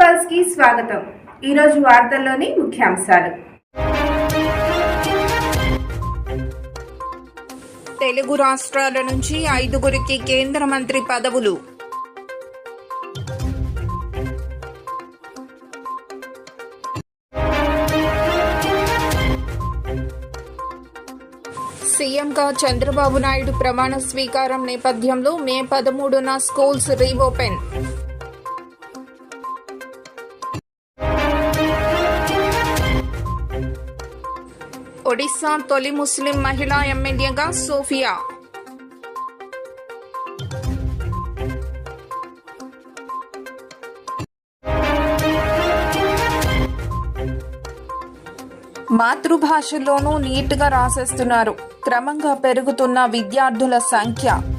పల్స్కి స్వాగతం. ఈరోజు వార్తల్లోని ముఖ్యాంశాలు. తెలుగు రాష్ట్రాల నుంచి ఐదుగురికి కేంద్ర మంత్రి పదవులు. సీఎంగా చంద్రబాబు నాయుడు ప్రమాణ స్వీకారం నేపథ్యంలో మే పదమూడున స్కూల్స్ రీఓపెన్. ఒడిశా తొలి ముస్లిం మహిళా ఎమ్మెల్యేగా సోఫియా. మాతృభాషలోనూ నీట్గా రాసేస్తున్నారు. క్రమంగా పెరుగుతున్న విద్యార్థుల సంఖ్య.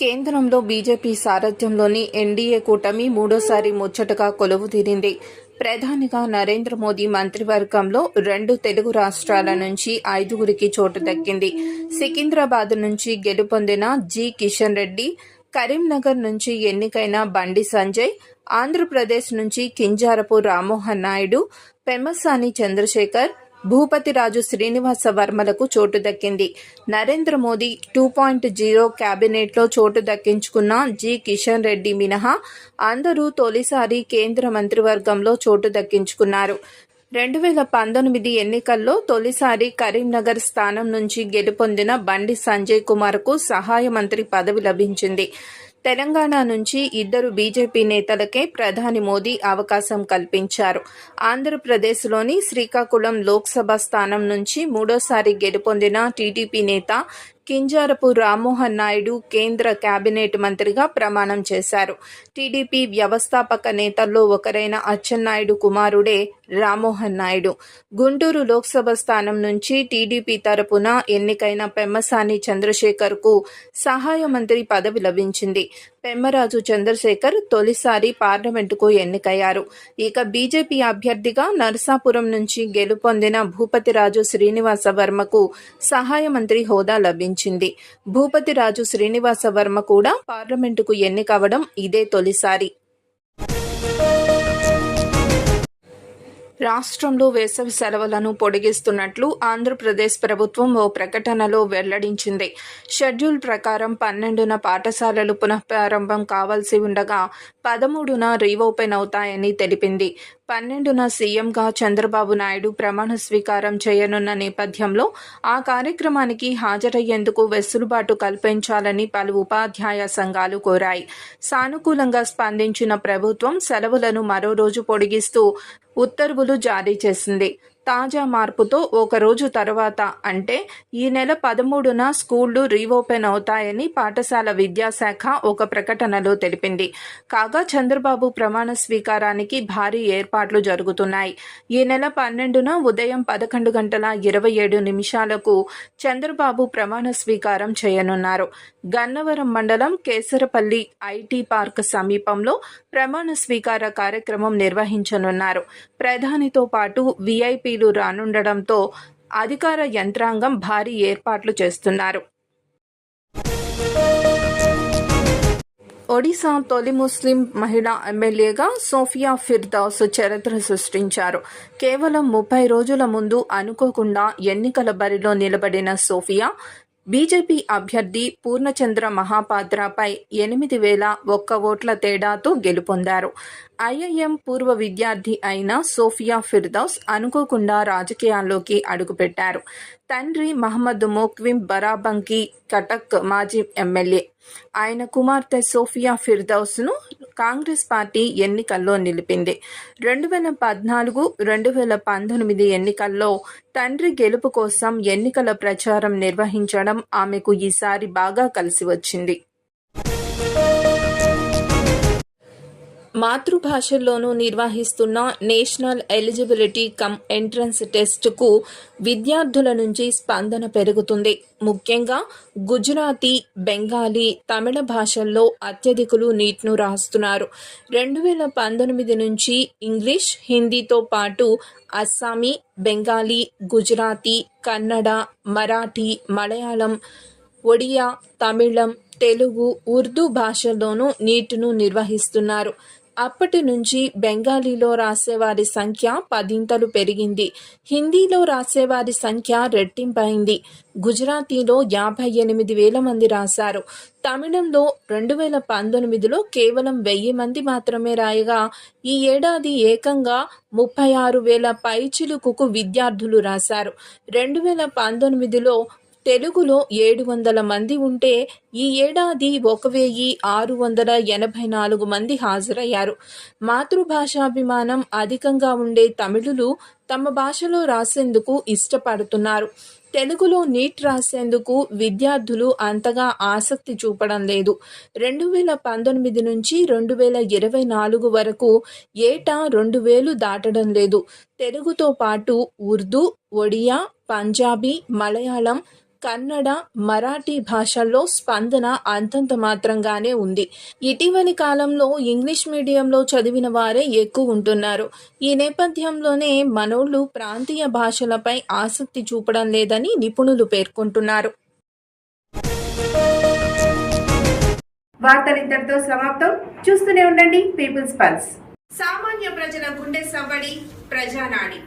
కేంద్రంలో బీజేపీ సారథ్యంలోని ఎన్డీఏ కూటమి మూడోసారి ముచ్చటగా కొలువు తీరింది. ప్రధానిగా నరేంద్ర మోదీ మంత్రివర్గంలో రెండు తెలుగు రాష్ట్రాల నుంచి ఐదుగురికి చోటు దక్కింది. సికింద్రాబాద్ నుంచి గెలుపొందిన జి కిషన్ రెడ్డి కరీంనగర్ నుంచి ఎన్నికైన బండి సంజయ్ ఆంధ్రప్రదేశ్ నుంచి కింజారపు రామ్మోహన్ నాయుడు పెమ్మసాని చంద్రశేఖర్ భూపతిరాజు శ్రీనివాస వర్మలకు చోటు దక్కింది. Narendra Modi two point zero క్యాబినెట్లో చోటు దక్కించుకున్న జి కిషన్ రెడ్డి మినహా అందరూ తొలిసారి కేంద్ర మంత్రివర్గంలో చోటు దక్కించుకున్నారు. రెండు వేల పంతొమ్మిది ఎన్నికల్లో తొలిసారి కరీంనగర్ స్థానం నుంచి గెలుపొందిన బండి సంజయ్ కుమార్కు సహాయ మంత్రి పదవి లభించింది. తెలంగాణ నుంచి ఇద్దరు బీజేపీ నేతలకే ప్రధాని మోదీ అవకాశం కల్పించారు. ఆంధ్రప్రదేశ్లోని శ్రీకాకుళం లోక్సభ స్థానం నుంచి మూడోసారి గెలుపొందిన టీడీపీ నేత కింజారపు రామ్మోహన్ నాయుడు కేంద్ర కేబినెట్ మంత్రిగా ప్రమాణం చేశారు. టీడీపీ వ్యవస్థాపక నేతల్లో ఒకరైన అచ్చెన్నాయుడు కుమారుడే రామ్మోహన్ నాయుడు. గుంటూరు లోక్సభ స్థానం నుంచి టీడీపీ తరపున ఎన్నికైన పెమ్మసాని చంద్రశేఖర్కు సహాయ మంత్రి పదవి లభించింది. పెమ్మరాజు చంద్రశేఖర్ తొలిసారి పార్లమెంటుకు ఎన్నికయ్యారు. ఇక బీజేపీ అభ్యర్థిగా నరసాపురం నుంచి గెలుపొందిన భూపతిరాజు శ్రీనివాస వర్మకు సహాయ మంత్రి హోదా లభించింది. భూపతిరాజు శ్రీనివాస వర్మ కూడా పార్లమెంటుకు ఎన్నికవడం ఇదే తొలిసారి. రాష్ట్రంలో వేసవి సెలవులను పొడిగిస్తున్నట్లు ఆంధ్రప్రదేశ్ ప్రభుత్వం ఓ ప్రకటనలో వెల్లడించింది. షెడ్యూల్ ప్రకారం పన్నెండున పాఠశాలలు పునఃప్రారంభం కావాల్సి ఉండగా పదమూడున రీఓపెన్ అవుతాయని తెలిపింది. పన్నెండున సీఎంగా చంద్రబాబు నాయుడు ప్రమాణ స్వీకారం చేయనున్న నేపథ్యంలో ఆ కార్యక్రమానికి హాజరయ్యేందుకు వెసులుబాటు కల్పించాలని పలు ఉపాధ్యాయ సంఘాలు కోరాయి. సానుకూలంగా స్పందించిన ప్రభుత్వం సెలవులను మరో రోజు పొడిగిస్తూ ఉత్తర్వులు జారీ చేసింది. తాజా మార్పుతో ఒక రోజు తర్వాత అంటే ఈ నెల పదమూడున స్కూళ్ళు రీఓపెన్ అవుతాయని పాఠశాల విద్యాశాఖ ఒక ప్రకటనలో తెలిపింది. కాగా చంద్రబాబు ప్రమాణ స్వీకారానికి భారీ ఏర్పాట్లు జరుగుతున్నాయి. ఈ నెల పన్నెండున ఉదయం పదకొండు గంటల ఇరవై ఏడు నిమిషాలకు చంద్రబాబు ప్రమాణ స్వీకారం చేయనున్నారు. గన్నవరం మండలం కేసరపల్లి ఐటీ పార్క్ సమీపంలో ప్రమాణ స్వీకార కార్యక్రమం నిర్వహించనున్నారు. ప్రధానితో పాటు వీఐపీలు రానుండడంతో అధికార యంత్రాంగం భారీ ఏర్పాట్లు చేస్తున్నారు. ఒడిశా తొలి ముస్లిం మహిళా ఎమ్మెల్యేగా సోఫియా ఫిర్దాస్ చరిత్ర సృష్టించారు. కేవలం ముప్పై రోజుల ముందు అనుకోకుండా ఎన్నికల బరిలో నిలబడిన సోఫియా బీజేపీ అభ్యర్థి పూర్ణచంద్ర మహాపాత్రపై ఎనిమిది వేల ఒక్క ఓట్ల తేడాతో గెలుపొందారు. ఐఐఎం పూర్వ విద్యార్థి అయిన సోఫియా ఫిర్దౌస్ అనుకోకుండా రాజకీయాల్లోకి అడుగుపెట్టారు. తండ్రి మహమ్మద్ మోక్విం బరాబంకి కటక్ మాజీ ఎమ్మెల్యే. ఆయన కుమార్తె సోఫియా ఫిర్దౌస్ను కాంగ్రెస్ పార్టీ ఎన్నికల్లో నిలిపింది. రెండు వేల పద్నాలుగు రెండు వేల పంతొమ్మిది ఎన్నికల్లో తండ్రి గెలుపు కోసం ఎన్నికల ప్రచారం నిర్వహించడం ఆమెకు ఈసారి బాగా కలిసి వచ్చింది. మాతృభాషల్లోనూ నిర్వహిస్తున్న నేషనల్ ఎలిజిబిలిటీ కమ్ ఎంట్రన్స్ టెస్టుకు విద్యార్థుల నుంచి స్పందన పెరుగుతుంది. ముఖ్యంగా గుజరాతీ బెంగాలీ తమిళ భాషల్లో అత్యధికులు నీట్ను రాస్తున్నారు. రెండు వేల పంతొమ్మిది నుంచి ఇంగ్లీష్ హిందీతో పాటు అస్సామీ బెంగాలీ గుజరాతీ కన్నడ మరాఠీ మలయాళం ఒడియా తమిళం తెలుగు ఉర్దూ భాషల్లోనూ నీటును నిర్వహిస్తున్నారు. అప్పటి నుంచి బెంగాలీలో రాసేవారి సంఖ్య పదింతలు పెరిగింది. హిందీలో రాసేవారి సంఖ్య రెట్టింపైంది. గుజరాతీలో యాభై ఎనిమిది వేల మంది రాశారు. తమిళంలో రెండు వేల పంతొమ్మిదిలో కేవలం వెయ్యి మంది మాత్రమే రాయగా ఈ ఏడాది ఏకంగా ముప్పై ఆరు వేల పైచిలుకుకు విద్యార్థులు రాశారు. రెండు వేల పంతొమ్మిదిలో తెలుగులో ఏడు వందల మంది ఉంటే ఈ ఏడాది ఒక వెయ్యి ఆరు వందల ఎనభై నాలుగు మంది హాజరయ్యారు. మాతృభాషాభిమానం అధికంగా ఉండే తమిళులు తమ భాషలో రాసేందుకు ఇష్టపడుతున్నారు. తెలుగులో నీట్ రాసేందుకు విద్యార్థులు అంతగా ఆసక్తి చూపడం లేదు. రెండు వేల పంతొమ్మిది నుంచి రెండు వేల ఇరవై నాలుగు వరకు ఏటా రెండు వేలు దాటడం లేదు. తెలుగుతో పాటు ఉర్దూ ఒడియా పంజాబీ మలయాళం కన్నడ మరాఠీ భాషల్లో స్పందన అంతంత మాత్రంగానే ఉంది. ఇటీవలి కాలంలో ఇంగ్లీష్ మీడియంలో చదివిన వారే ఎక్కువ ఉంటున్నారు. ఈ నేపథ్యంలోనే మనోళ్ళు ప్రాంతీయ భాషలపై ఆసక్తి చూపడం లేదని నిపుణులు పేర్కొంటున్నారు. వార్తలు ఇంతటితో సమాప్తం. చూస్తూనే ఉండండి పీపుల్స్ పల్స్. సామాన్య ప్రజల గుండె సవ్వడి ప్రజానాడి.